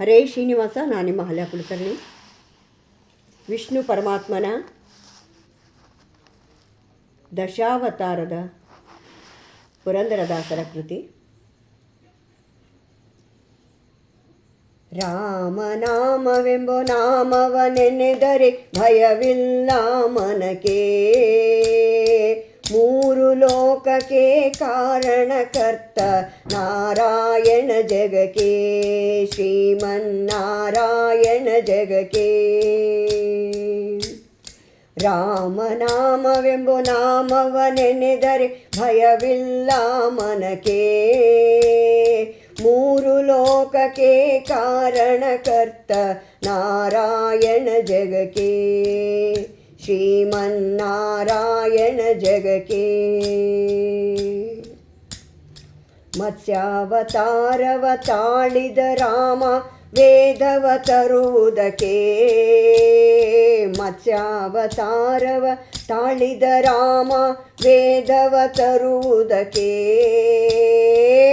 ಹರೇ ಶ್ರೀನಿವಾಸ ನಾನು ನಿಮ್ಮ ಹಲ್ಯ ಕುಲಕರ್ಣಿ. ವಿಷ್ಣು ಪರಮಾತ್ಮನ ದಶಾವತಾರದ ಪುರಂದರದಾಸರ ಕೃತಿ. ರಾಮನಾಮವೆಂಬ ನಾಮವ ನೆನೆದರೆ ಭಯವಿಲ್ಲ ಮನಕೆ ಮೂರು ಲೋಕಕ್ಕೆ ಕಾರಣಕರ್ತ ನಾರಾಯಣ ಜಗಕ್ಕೆ, ಶ್ರೀಮನ್ನಾರಾಯಣ ಜಗಕ್ಕೆ. ರಾಮನಾಮವೆಂಬ ನಾಮವ ನೆನೆದರೆ ಭಯವಿಲ್ಲ ಮನಕೆ ಮೂರು ಲೋಕಕ್ಕೆ ಕಾರಣಕರ್ತ ನಾರಾಯಣ ಜಗಕ್ಕೆ. ಶ್ರೀಮನ್ನಾರಾಯಣ ಜಗಕ್ಕೆ. ಮತ್ಸ್ಯಾವತಾರವ ತಾಳಿದ ರಾಮ ವೇದವ ತರುವುದಕ್ಕೆ ಮತ್ಸ್ಯಾವತಾರವ ತಾಳಿದ ರಾಮ ವೇದವ ತರುವುದಕ್ಕೆ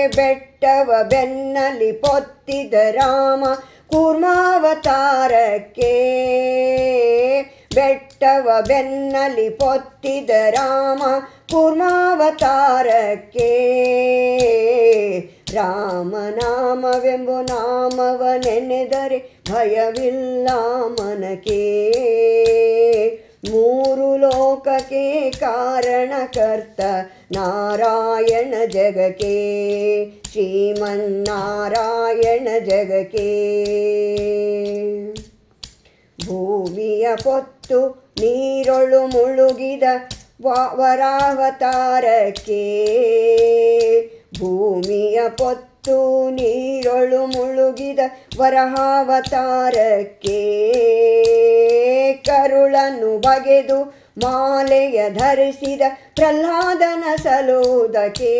ಬೆಟ್ಟವ ಬೆನ್ನಲಿ ಪೊತ್ತಿದ ರಾಮ ಕೂರ್ಮಾವತಾರಕ್ಕೆ. ಬೆಟ್ಟವ ಬೆನ್ನಲಿ ಪೊತ್ತಿದ ರಾಮ ಕೂರ್ಮಾವತಾರಕ್ಕೆ. ರಾಮನಾಮವೆಂಬು ನಾಮವ ನೆನೆದರೆ ಭಯವಿಲ್ಲ ಮನಕೆ ಮೂರು ಲೋಕಕ್ಕೆ ಕಾರಣಕರ್ತ ನಾರಾಯಣ ಜಗಕ್ಕೆ. ಶ್ರೀಮನ್ನಾರಾಯಣ ಜಗಕ್ಕೆ. ಭೂಮಿಯ ಪೊತ್ತು ನೀರೊಳು ಮುಳುಗಿದ ವರಾವತಾರಕ್ಕೆ. ಭೂಮಿಯ ಪೊತ್ತು ನೀರೊಳು ಮುಳುಗಿದ ವರಹಾವತಾರಕ್ಕೆ ಕರುಳನ್ನು ಬಗೆದು ಮಾಲೆಯ ಧರಿಸಿದ ಪ್ರಹ್ಲಾದನ ಸಲೋದಕ್ಕೆ.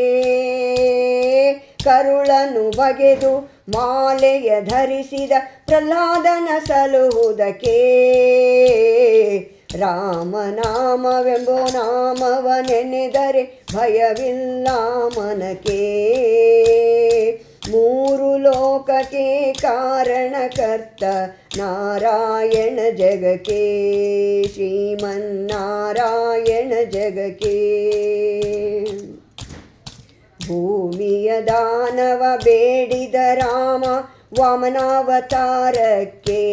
ಕರುಳನ್ನು ಬಗೆದು ಮಾಲೆಯ ಧರಿಸಿದ ಪ್ರಹ್ಲಾದನ ಸಲುವುದಕ್ಕೆ ರಾಮನಾಮವೆಂಬ ನಾಮವ ನೆನೆದರೆ ಭಯವಿಲ್ಲ ಮನಕೆ ಮೂರು ಲೋಕಕ್ಕೆ ಕಾರಣಕರ್ತ ನಾರಾಯಣ ಜಗಕ್ಕೆ. ಶ್ರೀಮನ್ನಾರಾಯಣ ಜಗಕ್ಕೆ. ಭೂಮಿಯ ದಾನವ ಬೇಡಿದ ರಾಮ ವಾಮನಾವತಾರಕ್ಕೆ.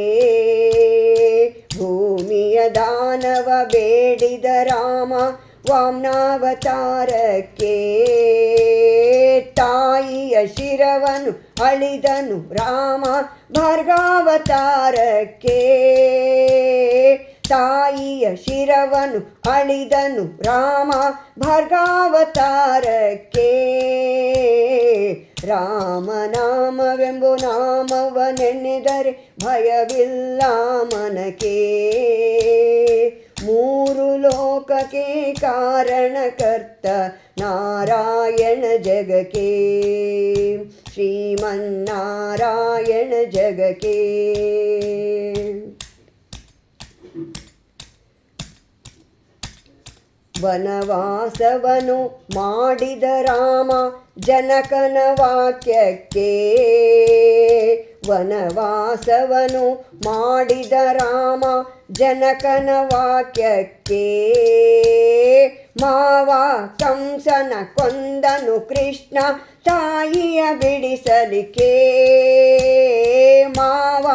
ಭೂಮಿಯ ದಾನವ ಬೇಡಿದ ರಾಮ ವಾಮ್ನಾವತಾರಕ್ಕೆ. ತಾಯಿಯ ಶಿರವನು ಅಳಿದನು ರಾಮ ಭಾರ್ಗಾವತಾರಕ್ಕೆ. ತಾಯಿಯ ಶಿರವನು ಅಳಿದನು ರಾಮ ಭಾರ್ಗಾವತಾರಕ್ಕೆ. ರಾಮನಾಮವೆಂಬು ನಾಮವ ನೆನೆದರೆ ಭಯವಿಲ್ಲ ಮನಕೆ ಮೂರು ಲೋಕಕ್ಕೆ ಕಾರಣಕರ್ತ ನಾರಾಯಣ ಜಗಕ್ಕೆ. ಶ್ರೀಮನ್ನಾರಾಯಣ ಜಗಕ್ಕೆ. ವನವಾಸವನು ಮಾಡಿದ ರಾಮ ಜನಕನ ವಾಕ್ಯಕ್ಕೆ. ವನವಾಸವನು ಮಾಡಿದ ರಾಮ ಜನಕನ ವಾಕ್ಯಕ್ಕೆ. ಮಾವ ಕಂಸನ ಕೊಂದನು ಕೃಷ್ಣ ತಾಯಿಯ ಬಿಡಿಸಲಿಕ್ಕೆ. ಮಾವ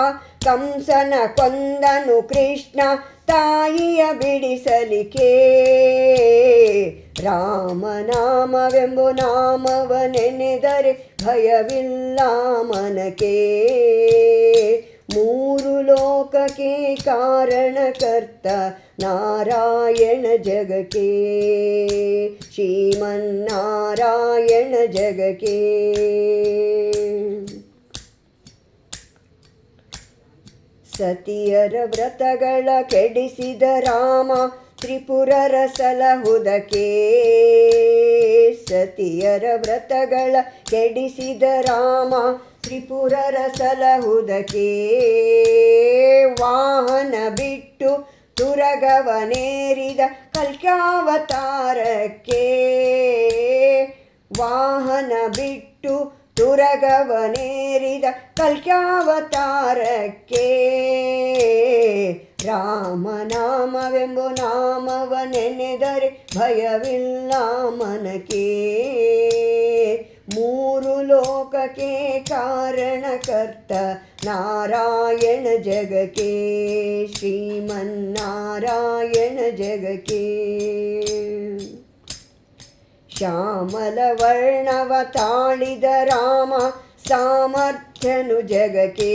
ಕಂಸನ ಕೊಂದನು ಕೃಷ್ಣ ತಾಯಿಯ ಬಿಡಿಸಲಿಕೆ ರಾಮನಾಮವೆಂಬು ನಾಮವ ನೆನೆದರೆ ಭಯವಿಲ್ಲ ಮನಕೆ ಮೂರು ಲೋಕಕ್ಕೆ ಕಾರಣಕರ್ತ ನಾರಾಯಣ ಜಗಕ್ಕೆ. ಶ್ರೀಮನ್ನಾರಾಯಣ ಜಗಕ್ಕೆ. ಸತಿಯರ ವ್ರತಗಳ ಕೆಡಿಸಿದ ರಾಮ ತ್ರಿಪುರರ ಸಲಹುದಕ್ಕೆ ಸತಿಯರ ವ್ರತಗಳ ಕೆಡಿಸಿದ ರಾಮ ತ್ರಿಪುರರ ಸಲಹುದಕ್ಕೆ ವಾಹನ ಬಿಟ್ಟು ತುರಗವನೇರಿದ ಕಲ್ಕಾವತಾರಕ್ಕೆ ವಾಹನ ಬಿಟ್ಟು ತುರಗವನೇರಿದ ಕಲ್ಕ್ಯಾವತಾರಕ್ಕೆ ರಾಮನಾಮವೆಂಬು ನಾಮವ ನೆನೆದರೆ ಭಯವಿಲ್ಲ ಮನಕ್ಕೆ ಮೂರು ಲೋಕಕ್ಕೆ ಕಾರಣಕರ್ತ ನಾರಾಯಣ ಜಗಕ್ಕೆ. ಶ್ರೀಮನ್ನಾರಾಯಣ ಜಗಕ್ಕೆ. ಶ್ಯಾಮಲ ವರ್ಣವ ತಾಳಿದ ರಾಮ ಸಾಮರ್ಥ್ಯನು ಜಗಕ್ಕೆ.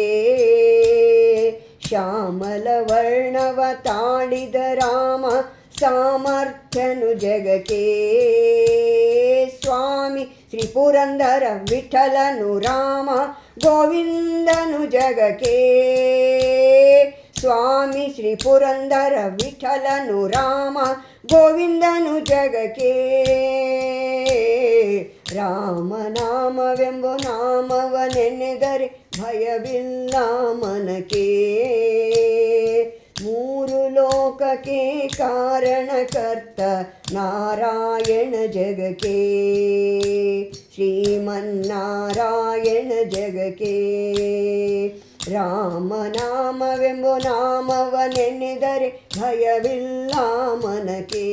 ಶ್ಯಾಮಲ ವರ್ಣವ ತಾಳಿದ ರಾಮ ಸಾಮರ್ಥ್ಯನು ಜಗಕ್ಕೆ ಸ್ವಾಮಿ ಶ್ರೀ ಪುರಂದರ ವಿಠಲನು ರಾಮ ಗೋವಿಂದನು ಜಗಕ್ಕೆ ಸ್ವಾಮಿ ಶ್ರೀ ಪುರಂದರ ವಿಠಲನು ರಾಮ ಗೋವಿಂದನು ಜಗಕ್ಕೆ ರಾಮನಾಮವೆಂಬ ನಾಮವ ನೆನೆದರೆ ಭಯವಿಲ್ಲ ಮನಕ್ಕೆ ಮೂರು ಲೋಕಕ್ಕೆ ಕಾರಣಕರ್ತ ನಾರಾಯಣ ಜಗಕ್ಕೆ. ಶ್ರೀಮನ್ನಾರಾಯಣ ಜಗಕ್ಕೆ. ರಾಮನಾಮವೆಂಬು ನಾಮವ ನೆನೆದರೆ ಭಯವಿಲ್ಲ ಮನಕ್ಕೆ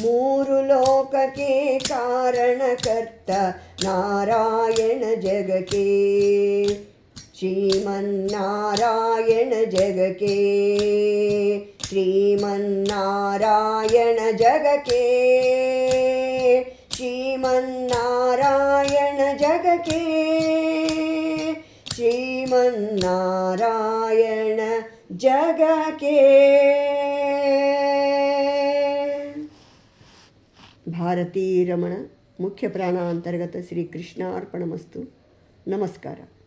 ಮೂರು ಲೋಕಕ್ಕೆ ಕಾರಣಕರ್ತ ನಾರಾಯಣ ಜಗಕ್ಕೆ ಶ್ರೀಮನ್ನಾರಾಯಣ ಜಗಕ್ಕೆ ಶ್ರೀಮನ್ನಾರಾಯಣ ಜಗಕ್ಕೆ ಶ್ರೀಮನ್ನಾರಾಯಣ ಜಗಕ್ಕೆ ಶ್ರೀಮನ್ನಾರಾಯಣ ಜಗಕ್ಕೆ ಭಾರತೀ ರಮಣ ಮುಖ್ಯ ಪ್ರಾಣ ಅಂತರ್ಗತ ಶ್ರೀ ಕೃಷ್ಣ ಅರ್ಪಣಮಸ್ತು. ನಮಸ್ಕಾರ.